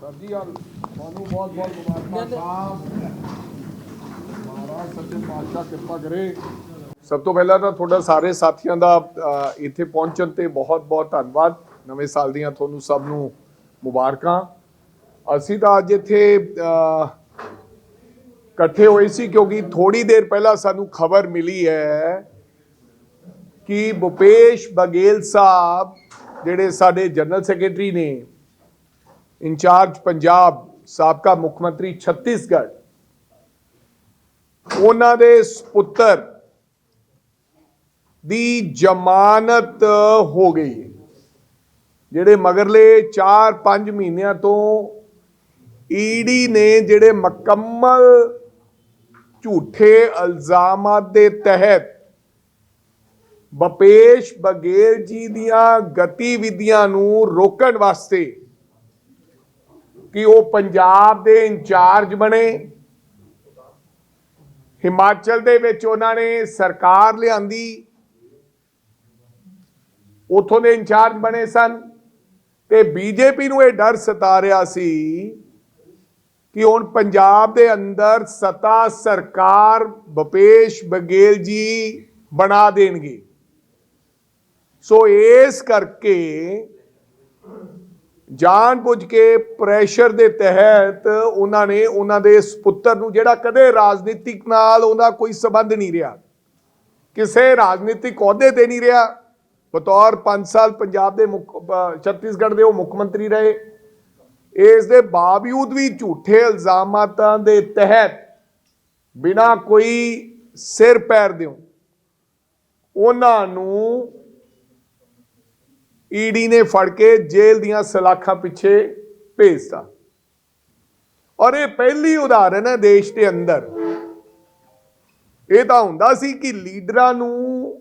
Sir ਜੀ ਹਾਲ ਤੁਹਾਨੂੰ ਬਹੁਤ ਬਹੁਤ ਮੁਬਾਰਕਾਂ ਸਾਹਿਬ ਮਹਾਰਾਜ ਸੱਚੇ ਪਾਤਸ਼ਾਹ ਕਿਰਪਾ ਕਰੇ ਸਭ ਤੋਂ ਪਹਿਲਾਂ ਤਾਂ ਤੁਹਾਡਾ ਸਾਰੇ ਸਾਥੀਆਂ ਦਾ ਅ, ਇੱਥੇ ਪਹੁੰਚਣ ਤੇ ਬਹੁਤ ਬਹੁਤ ਧੰਨਵਾਦ। ਨਵੇਂ ਸਾਲ ਦੀਆਂ ਤੁਹਾਨੂੰ ਸਭ ਨੂੰ ਮੁਬਾਰਕਾਂ। ਅਸੀਂ ਤਾਂ ਅੱਜ ਇੱਥੇ ਅ, ਇਕੱਠੇ ਹੋਏ ਸੀ ਕਿਉਂਕਿ ਥੋੜੀ ਦੇਰ ਪਹਿਲਾਂ ਸਾਨੂੰ ਖਬਰ ਮਿਲੀ ਹੈ ਕਿ ਭੁਪੇਸ਼ ਬਗੇਲ ਸਾਹਿਬ, ਜਿਹੜੇ ਸਾਡੇ ਜਨਰਲ ਸੈਕਟਰੀ ਨੇ, ਇੰਚਾਰਜ ਪੰਜਾਬ, ਸਾਬਕਾ ਮੁੱਖ ਮੰਤਰੀ ਛੱਤੀਸਗੜ੍ਹ, ਉਹਨਾਂ ਦੇ ਸੁਪੁੱਤਰ ਦੀ ਜ਼ਮਾਨਤ ਹੋ ਗਈ। ਹੈ ਜਿਹੜੇ ਮਗਰਲੇ 4-5 ਮਹੀਨਿਆਂ ਤੋਂ ਈਡੀ ਨੇ ਜਿਹੜੇ ਮੁਕੰਮਲ ਝੂਠੇ ਇਲਜ਼ਾਮਾਂ ਦੇ ਤਹਿਤ ਭਪੇਸ਼ ਬਗੇਲ ਜੀ ਦੀਆਂ ਗਤੀਵਿਧੀਆਂ ਨੂੰ ਰੋਕਣ ਵਾਸਤੇ ਕਿ ਉਹ ਪੰਜਾਬ ਦੇ ਇੰਚਾਰਜ ਬਣੇ। ਹਿਮਾਚਲ ਦੇ ਵਿੱਚ ਉਹਨਾਂ ਨੇ ਸਰਕਾਰ ਲਿਆਂਦੀ। ਉਥੋਂ ਦੇ ਇੰਚਾਰਜ ਬਣੇ ਸਨ ਤੇ ਬੀਜੇਪੀ ਨੂੰ ਇਹ ਡਰ ਸਤਾ ਰਿਹਾ ਸੀ ਕਿ ਹੁਣ ਪੰਜਾਬ ਦੇ ਅੰਦਰ ਸਤਾ ਸਰਕਾਰ ਭਪੇਸ਼ ਬਗੇਲ ਜੀ ਬਣਾ ਦੇਣਗੇ। ਸੋ ਇਸ ਕਰਕੇ ਜਾਣ ਬੁੱਝ ਕੇ ਪ੍ਰੈਸ਼ਰ ਦੇ ਤਹਿਤ ਉਹਨਾਂ ਨੇ ਉਹਨਾਂ ਦੇ ਸੁਪੁੱਤਰ ਨੂੰ ਜਿਹੜਾ ਕਦੇ ਰਾਜਨੀਤਿਕ ਨਾਲ ਉਹਦਾ ਕੋਈ ਸਬੰਧ ਨਹੀਂ ਰਿਹਾ, ਕਿਸੇ ਰਾਜਨੀਤਿਕ ਅਹੁਦੇ ਤੇ ਨਹੀਂ ਰਿਹਾ, ਬਤੌਰ 5 ਸਾਲ ਪੰਜਾਬ ਦੇ ਮੁੱਖ ਛੱਤੀਸਗੜ੍ਹ ਦੇ ਉਹ ਮੁੱਖ ਮੰਤਰੀ ਰਹੇ। ਇਸ ਦੇ ਬਾਵਜੂਦ ਵੀ ਝੂਠੇ ਇਲਜ਼ਾਮਾਂ ਦੇ ਤਹਿਤ ਬਿਨਾ ਕੋਈ ਸਿਰ ਪੈਰ ਦਿਓ, ਉਹਨਾਂ ਨੂੰ ਈਡੀ ਨੇ ਫੜ ਕੇ ਜੇਲ੍ਹ ਦੀਆਂ ਸਲਾਖਾਂ ਪਿੱਛੇ ਭੇਜਤਾ। ਔਰ ਇਹ ਪਹਿਲੀ ਉਦਾਹਰਨ ਹੈ ਦੇਸ਼ ਦੇ ਅੰਦਰ। ਇਹ ਤਾਂ ਹੁੰਦਾ ਸੀ ਕਿ ਲੀਡਰਾਂ ਨੂੰ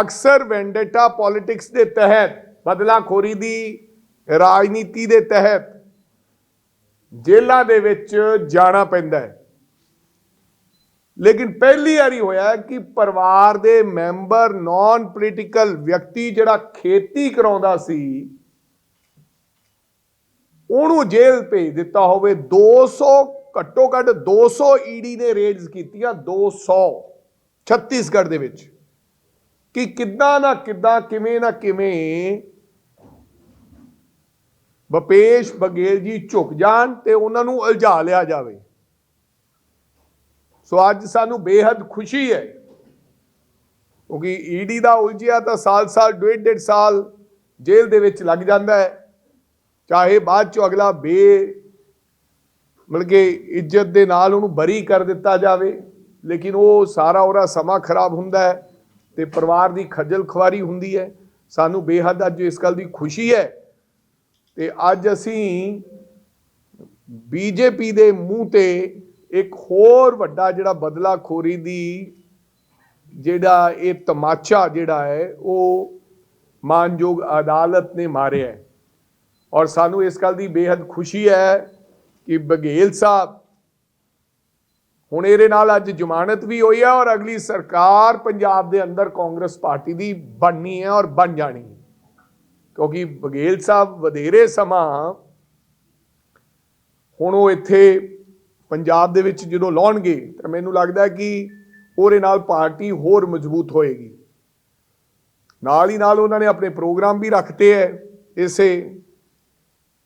ਅਕਸਰ ਵੈਂਡੇਟਾ ਪੋਲਿਟਿਕਸ ਦੇ ਤਹਿਤ, ਬਦਲਾਖੋਰੀ ਦੀ ਰਾਜਨੀਤੀ ਦੇ ਤਹਿਤ ਜੇਲ੍ਹਾਂ ਦੇ ਵਿੱਚ ਜਾਣਾ ਪੈਂਦਾ ਹੈ। ਲੇਕਿਨ ਪਹਿਲੀ ਵਾਰੀ ਹੋਇਆ ਕਿ ਪਰਿਵਾਰ ਦੇ ਮੈਂਬਰ ਨਾਨ ਪੋਲੀਟੀਕਲ ਵਿਅਕਤੀ ਜਿਹੜਾ ਖੇਤੀ ਕਰਾਉਂਦਾ ਸੀ, ਉਹਨੂੰ ਜੇਲ੍ਹ ਭੇਜ ਦਿੱਤਾ ਹੋਵੇ। 200 ਘੱਟੋ ਘੱਟ 200 ਈਡੀ ਨੇ ਰੇਡਸ ਕੀਤੀਆਂ 200 ਛੱਤੀਸਗੜ੍ਹ ਦੇ ਵਿੱਚ। ਕਿ ਕਿੱਦਾਂ ਨਾ ਕਿੱਦਾਂ, ਕਿਵੇਂ ਨਾ ਕਿਵੇਂ ਭਪੇਸ਼ ਬਗੇਲ ਜੀ ਝੁਕ ਜਾਣ ਤੇ ਉਹਨਾਂ ਨੂੰ ਉਲਝਾ ਲਿਆ ਜਾਵੇ। ਸੋ ਅੱਜ ਸਾਨੂੰ ਬੇहद ਖੁਸ਼ੀ ਹੈ ਕਿਉਂਕਿ ਈਡੀ ਦਾ ਉਲਝਿਆ ਤਾਂ ਸਾਲ-ਸਾਲ ਡੇਢ ਡੇਢ ਸਾਲ ਜੇਲ੍ਹ ਦੇ ਵਿੱਚ ਲੱਗ ਜਾਂਦਾ ਹੈ। ਚਾਹੇ ਬਾਅਦ ਚੋਂ ਅਗਲਾ ਬੇ ਮਿਲ ਕੇ ਇੱਜ਼ਤ ਦੇ ਨਾਲ ਉਹਨੂੰ ਬਰੀ ਕਰ ਦਿੱਤਾ ਜਾਵੇ, ਲੇਕਿਨ ਉਹ ਸਾਰਾ ਉਹਦਾ ਸਮਾਂ ਖਰਾਬ ਹੁੰਦਾ ਹੈ ਤੇ ਪਰਿਵਾਰ ਦੀ ਖੱਜਲ ਖਵਾਰੀ ਹੁੰਦੀ ਹੈ। ਸਾਨੂੰ ਬੇਹੱਦ ਅੱਜ ਇਸ ਗੱਲ ਦੀ ਖੁਸ਼ੀ ਹੈ ਤੇ ਅੱਜ ਅਸੀਂ ਬੀਜੇਪੀ ਦੇ ਮੂੰਹ ਤੇ ਇੱਕ ਹੋਰ ਵੱਡਾ ਜਿਹੜਾ ਬਦਲਾਖੋਰੀ ਦੀ ਜਿਹੜਾ ਇਹ ਤਮਾਚਾ ਜਿਹੜਾ ਹੈ, ਉਹ ਮਾਨਯੋਗ ਅਦਾਲਤ ਨੇ ਮਾਰਿਆ ਹੈ। ਔਰ ਸਾਨੂੰ ਇਸ ਗੱਲ ਦੀ ਬੇहद ਖੁਸ਼ੀ ਹੈ ਕਿ ਬਘੇਲ ਸਾਹਿਬ ਹੁਣ ਇਹਦੇ ਨਾਲ ਅੱਜ ਜ਼ਮਾਨਤ ਵੀ ਹੋਈ ਹੈ ਔਰ ਅਗਲੀ ਸਰਕਾਰ ਪੰਜਾਬ ਦੇ ਅੰਦਰ ਕਾਂਗਰਸ ਪਾਰਟੀ ਦੀ ਬਣਨੀ ਹੈ ਔਰ ਬਣ ਜਾਣੀ ਹੈ। ਕਿਉਂਕਿ ਬਘੇਲ ਸਾਹਿਬ ਵਧੇਰੇ ਸਮਾਂ ਹੁਣ ਉਹ ਇੱਥੇ ਪੰਜਾਬ ਦੇ ਵਿੱਚ ਜਦੋਂ ਲਾਉਣਗੇ, ਤਾਂ ਮੈਨੂੰ ਲੱਗਦਾ ਕਿ ਉਹਦੇ ਨਾਲ ਪਾਰਟੀ ਹੋਰ ਮਜ਼ਬੂਤ ਹੋਏਗੀ। ਨਾਲ ਹੀ ਨਾਲ ਉਹਨਾਂ ਨੇ ਆਪਣੇ ਪ੍ਰੋਗਰਾਮ ਵੀ ਰੱਖਤੇ ਹੈ ਇਸੇ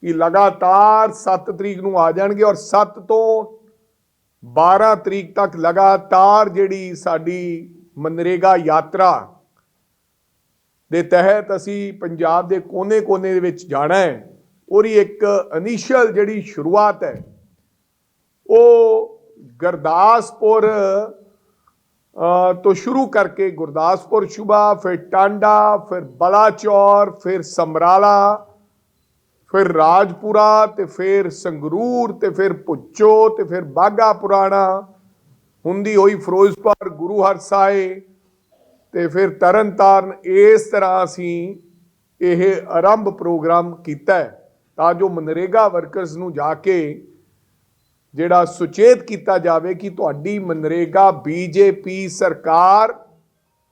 ਕਿ ਲਗਾਤਾਰ 7 ਤਰੀਕ ਨੂੰ ਆ ਜਾਣਗੇ ਔਰ 7 ਤੋਂ 12 ਤਰੀਕ ਤੱਕ ਲਗਾਤਾਰ ਜਿਹੜੀ ਸਾਡੀ ਮਨਰੇਗਾ ਯਾਤਰਾ ਦੇ ਤਹਿਤ ਅਸੀਂ ਪੰਜਾਬ ਦੇ ਕੋਨੇ-ਕੋਨੇ ਦੇ ਵਿੱਚ ਜਾਣਾ ਹੈ ਉਹਦੀ ਇੱਕ ਇਨੀਸ਼ੀਅਲ ਜਿਹੜੀ ਸ਼ੁਰੂਆਤ ਹੈ ਗੁਰਦਾਸਪੁਰ ਤੋਂ ਸ਼ੁਰੂ ਕਰਕੇ ਗੁਰਦਾਸਪੁਰ ਸ਼ੂਬਾ, ਫਿਰ ਟਾਂਡਾ, ਫਿਰ ਬਲਾਚੌਰ, ਫਿਰ ਸਮਰਾਲਾ, ਫਿਰ ਰਾਜਪੁਰਾ ਤੇ ਫਿਰ ਸੰਗਰੂਰ ਤੇ ਫਿਰ ਪੁੱਚੋ ਤੇ ਫਿਰ ਬਾਗਾ ਪੁਰਾਣਾ, ਹੁੰਦੀ ਹੋਈ ਫਿਰੋਜ਼ਪੁਰ, ਗੁਰੂ ਹਰਸਾਏ ਤੇ ਫਿਰ ਤਰਨਤਾਰਨ, ਇਸ ਤਰ੍ਹਾਂ ਅਸੀਂ ਇਹ ਆਰੰਭ ਪ੍ਰੋਗਰਾਮ ਕੀਤਾ ਤਾਂ ਜੋ ਮਨਰੇਗਾ ਵਰਕਰਸ ਨੂੰ ਜਾ ਕੇ ਜਿਹੜਾ ਸੁਚੇਤ ਕੀਤਾ ਜਾਵੇ ਕਿ ਤੁਹਾਡੀ ਮਨਰੇਗਾ ਬੀਜੇਪੀ ਸਰਕਾਰ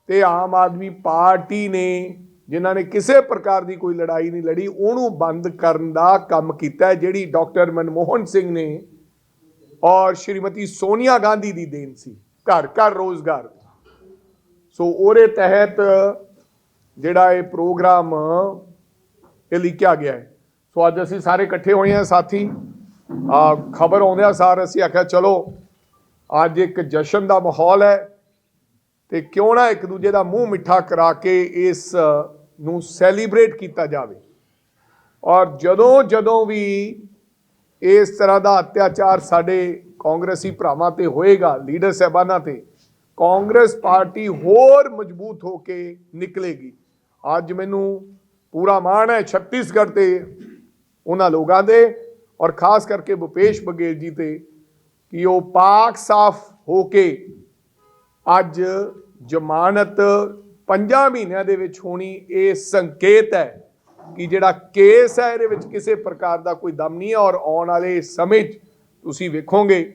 ਤੇ ਆਮ ਆਦਮੀ ਪਾਰਟੀ ਨੇ, ਜਿਨ੍ਹਾਂ ਨੇ ਕਿਸੇ ਪ੍ਰਕਾਰ ਦੀ ਕੋਈ ਲੜਾਈ ਨਹੀਂ ਲੜੀ, ਉਹਨੂੰ ਬੰਦ ਕਰਨ ਦਾ ਕੰਮ ਕੀਤਾ ਜਿਹੜੀ ਡਾਕਟਰ ਮਨਮੋਹਨ ਸਿੰਘ ਨੇ ਔਰ ਸ਼੍ਰੀਮਤੀ ਸੋਨੀਆ ਗਾਂਧੀ ਦੀ ਦੇਣ ਸੀ, ਘਰ ਘਰ ਰੋਜ਼ਗਾਰ ਸੋ ਉਹਦੇ ਤਹਿਤ ਜਿਹੜਾ ਇਹ ਪ੍ਰੋਗਰਾਮ ਇਹ ਲਿਖਿਆ ਗਿਆ ਹੈ। ਸੋ ਅੱਜ ਅਸੀਂ ਸਾਰੇ ਇਕੱਠੇ ਹੋਏ ਹਾਂ, ਸਾਥੀ। ਆ ਖਬਰ ਆਉਂਦਿਆਂ ਸਾਰ, ਅਸੀਂ ਆਖਿਆ ਚਲੋ, ਅੱਜ ਇੱਕ ਜਸ਼ਨ ਦਾ ਮਾਹੌਲ ਹੈ ਤੇ ਕਿਉਂ ਨਾ ਇੱਕ ਦੂਜੇ ਦਾ ਮੂੰਹ ਮਿੱਠਾ ਕਰਾ ਕੇ ਇਸ ਨੂੰ ਸੈਲੀਬ੍ਰੇਟ ਕੀਤਾ ਜਾਵੇ। ਔਰ ਜਦੋਂ ਜਦੋਂ ਵੀ ਇਸ ਤਰ੍ਹਾਂ ਦਾ ਅਤਿਆਚਾਰ ਸਾਡੇ ਕਾਂਗਰਸੀ ਭਰਾਵਾਂ ਤੇ ਹੋਏਗਾ, ਲੀਡਰ ਸਾਹਿਬਾਨਾਂ ਤੇ, ਕਾਂਗਰਸ ਪਾਰਟੀ ਹੋਰ ਮਜ਼ਬੂਤ ਹੋ ਕੇ ਨਿਕਲੇਗੀ। ਅੱਜ ਮੈਨੂੰ ਪੂਰਾ ਮਾਣ ਹੈ ਛੱਤੀਸਗੜ੍ਹ ਤੇ ਉਹਨਾਂ ਲੋਕਾਂ ਦੇ ਔਰ ਖਾਸ ਕਰਕੇ ਭੁਪੇਸ਼ ਬਗੇਲ ਜੀ ਤੇ ਕਿ ਉਹ ਪਾਕ ਸਾਫ਼ ਹੋ ਕੇ ਅੱਜ ਜ਼ਮਾਨਤ ਪੰਜਾਂ ਮਹੀਨਿਆਂ ਦੇ ਵਿੱਚ ਹੋਣੀ ਇਹ ਸੰਕੇਤ ਹੈ ਕਿ ਜਿਹੜਾ ਕੇਸ ਹੈ ਇਹਦੇ ਵਿੱਚ ਕਿਸੇ ਪ੍ਰਕਾਰ ਦਾ ਕੋਈ ਦਮ ਨਹੀਂ ਹੈ ਔਰ ਆਉਣ ਵਾਲੇ ਸਮੇਂ 'ਚ ਤੁਸੀਂ ਵੇਖੋਗੇ,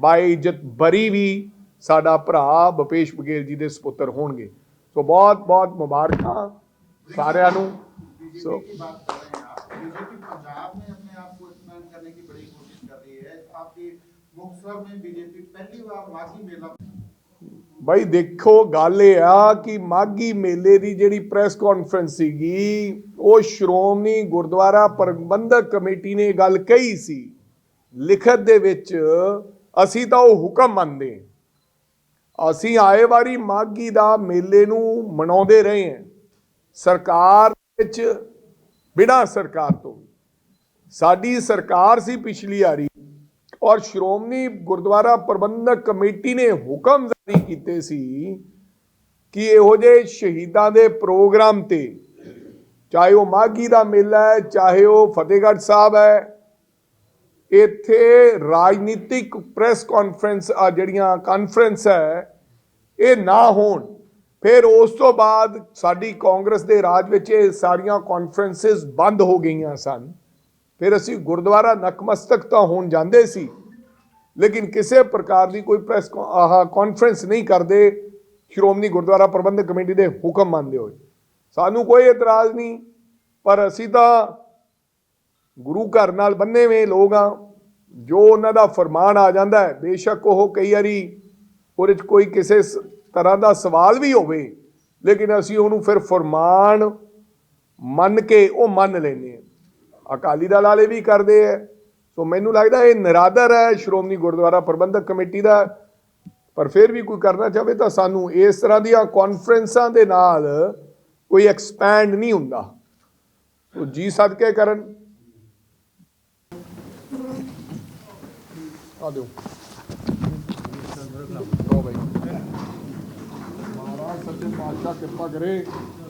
ਬਾਈ ਇੱਜ਼ਤ ਬਰੀ ਵੀ ਸਾਡਾ ਭਰਾ ਬਪੇਸ਼ ਬਗੇਲ ਜੀ ਦੇ ਸੁਪੁੱਤਰ ਹੋਣਗੇ। ਸੋ ਬਹੁਤ ਬਹੁਤ ਮੁਬਾਰਕਾਂ ਸਾਰਿਆਂ ਨੂੰ। ਸੋ करने की बड़ी कोशिश कर रही है आपकी मुक्तसर में बीजेपी पहली बार माघी मेला ਬਾਈ ਦੇਖੋ ਗੱਲ ਇਹ ਆ ਕਿ ਮਾਗੀ ਮੇਲੇ ਦੀ ਜਿਹੜੀ ਪ੍ਰੈਸ ਕਾਨਫਰੰਸ ਸੀਗੀ ਉਹ ਸ਼੍ਰੋਮਣੀ ਗੁਰਦੁਆਰਾ ਪ੍ਰਬੰਧਕ ਕਮੇਟੀ ਨੇ ਇਹ ਗੱਲ ਕਹੀ ਸੀ ਲਿਖਤ ਦੇ ਵਿੱਚ ਅਸੀਂ ਤਾਂ ਉਹ ਹੁਕਮ ਮੰਨਦੇ ਹਾਂ ਅਸੀਂ ਆਏ ਵਾਰੀ ਮਾਗੀ ਦਾ ਮੇਲੇ ਨੂੰ ਮਨਾਉਂਦੇ ਰਹੇ ਹਾਂ ਸਰਕਾਰ ਵਿੱਚ ਬਿਨਾਂ ਸਰਕਾਰ ਤੋਂ ਸਾਡੀ ਸਰਕਾਰ ਸੀ ਪਿਛਲੀ ਵਾਰੀ ਔਰ ਸ਼੍ਰੋਮਣੀ ਗੁਰਦੁਆਰਾ ਪ੍ਰਬੰਧਕ ਕਮੇਟੀ ਨੇ ਹੁਕਮ ਜਾਰੀ ਕੀਤੇ ਸੀ ਕਿ ਇਹੋ ਜਿਹੇ ਸ਼ਹੀਦਾਂ ਦੇ ਪ੍ਰੋਗਰਾਮ ਤੇ ਚਾਹੇ ਉਹ ਮਾਗੀ ਦਾ ਮੇਲਾ ਹੈ, ਚਾਹੇ ਉਹ ਫਤਿਹਗੜ੍ਹ ਸਾਹਿਬ ਹੈ, ਇੱਥੇ ਰਾਜਨੀਤਿਕ ਪ੍ਰੈਸ ਕਾਨਫਰੰਸ ਆ ਜਿਹੜੀਆਂ ਕਾਨਫਰੰਸ ਹੈ, ਇਹ ਨਾ ਹੋਣ। ਫਿਰ ਉਸ ਤੋਂ ਬਾਅਦ ਸਾਡੀ ਕਾਂਗਰਸ ਦੇ ਰਾਜ ਵਿੱਚ ਇਹ ਸਾਰੀਆਂ ਕਾਨਫਰੰਸਸ ਬੰਦ ਹੋ ਗਈਆਂ ਸਨ। ਫਿਰ ਅਸੀਂ ਗੁਰਦੁਆਰਾ ਨਕਮਸਤਕ ਤਾਂ ਹੋਣ ਜਾਂਦੇ ਸੀ, ਲੇਕਿਨ ਕਿਸੇ ਪ੍ਰਕਾਰ ਦੀ ਕੋਈ ਪ੍ਰੈਸ ਆਹ ਕਾਨਫਰੰਸ ਨਹੀਂ ਕਰਦੇ, ਸ਼੍ਰੋਮਣੀ ਗੁਰਦੁਆਰਾ ਪ੍ਰਬੰਧਕ ਕਮੇਟੀ ਦੇ ਹੁਕਮ ਮੰਨਦੇ ਹੋਏ। ਸਾਨੂੰ ਕੋਈ ਇਤਰਾਜ਼ ਨਹੀਂ, ਪਰ ਅਸੀਂ ਤਾਂ ਗੁਰੂ ਘਰ ਨਾਲ ਬੰਨੇ ਹੋਏ ਲੋਕ ਆ, ਜੋ ਉਹਨਾਂ ਦਾ ਫਰਮਾਨ ਆ ਜਾਂਦਾ ਹੈ, ਬੇਸ਼ੱਕ ਉਹ ਕਈ ਵਾਰੀ ਉਹਦੇ 'ਚ ਕੋਈ ਕਿਸੇ ਸ- ਤਰ੍ਹਾਂ ਦਾ ਸਵਾਲ ਵੀ ਹੋਵੇ, ਲੇਕਿਨ ਅਸੀਂ ਉਹਨੂੰ ਫਿਰ ਫਰਮਾਨ ਮੰਨ ਕੇ ਉਹ ਮੰਨ ਲੈਂਦੇ ਹਾਂ ਅਕਾਲੀ ਦਲ ਵਾਲੇ ਵੀ ਕਰਦੇ ਹੈ ਸੋ ਮੈਨੂੰ ਲੱਗਦਾ ਇਹ ਨਿਰਾਦਰ ਹੈ, ਸ਼੍ਰੋਮਣੀ ਗੁਰਦੁਆਰਾ ਪ੍ਰਬੰਧਕ ਕਮੇਟੀ ਦਾ। ਪਰ ਫਿਰ ਵੀ ਕੋਈ ਕਰਨਾ ਚਾਹਵੇ ਤਾਂ ਸਾਨੂੰ ਇਸ ਤਰ੍ਹਾਂ ਦੀਆਂ ਕਾਨਫਰੰਸਾਂ ਦੇ ਨਾਲ ਕੋਈ ਐਕਸਪੈਂਡ ਨਹੀਂ ਹੁੰਦਾ। ਸੋ ਜੀ ਸਦਕੇ ਕਰਨ। ਆ ਦਿਓ। ਲਓ ਭਾਈ ਮਹਾਰਾਜ ਸੱਚੇ ਪਾਤਸ਼ਾਹ ਕਿਰਪਾ ਕਰੇ।